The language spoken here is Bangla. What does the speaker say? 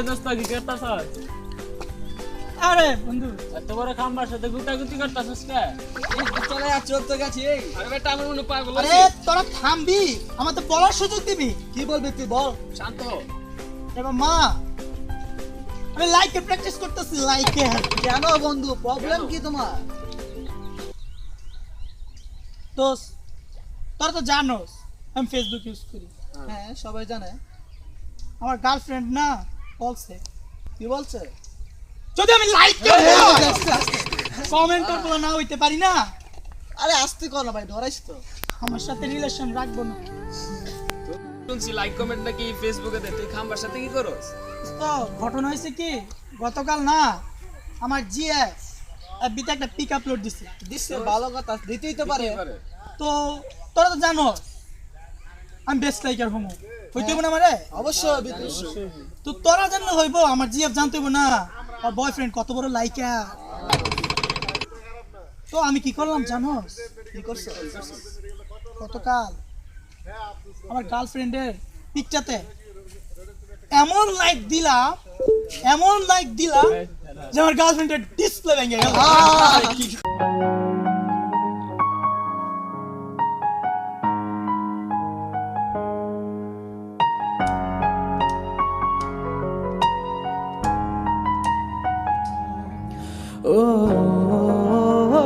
কি করতাছস আরে বন্ধু এত বড় খাম্বার সাথে গুটাগুটি করতাছস কে? চলে চোর তো গেছি আরে বেটা আমার মনে পাগল আরে তোরা থামবি আমার তো বলার সুযোগ দিবি। কি বলবি তুই বল। শান্ত এবার মা আমি লাইকে প্র্যাকটিস করতেছি লাইকে কেন বন্ধু প্রবলেম কি তোমার? দোস্ত তোরা তো জানোস আমি ফেসবুক ইউজ করি। হ্যাঁ। সবাই জানে। আমার গার্লফ্রেন্ড না বলছে। কি বলছে? যদি আমি লাইক কমেন্ট করব না হইতে পারি না? আরে আসতে কর না ভাই ধরাইস তো। আমার সাথে রিলেশন রাখব না। শুনছি লাইক কমেন্ট নাকি ফেসবুকে দে। তুই খাম্বার সাথে কি করস? তো ঘটনা হয়েছে কি? গতকাল না আমার জিএফ বিতে একটা পিক আপলোড দিছে। দিচ্ছে ভালো কথা দিতেই তো পারে। তো তোরা তো জানো আমি বেস্ট লাইকার হমো হইতে না আমারে? অবশ্যই তো তোরা জানলে হইব, আমার জিএফ জানতে না। আর বয়ফ্রেন্ড কত বড় লাইকা। তো আমি কি করলাম জানোস? কি করছ? গতকাল আমার গার্লফ্রেন্ডের পিকটাতে এমন লাইক দিলাম, এমন লাইক দিলাম যে আমার গার্লফ্রেন্ডের ডিসপ্লে ভেঙে গেল। Oh.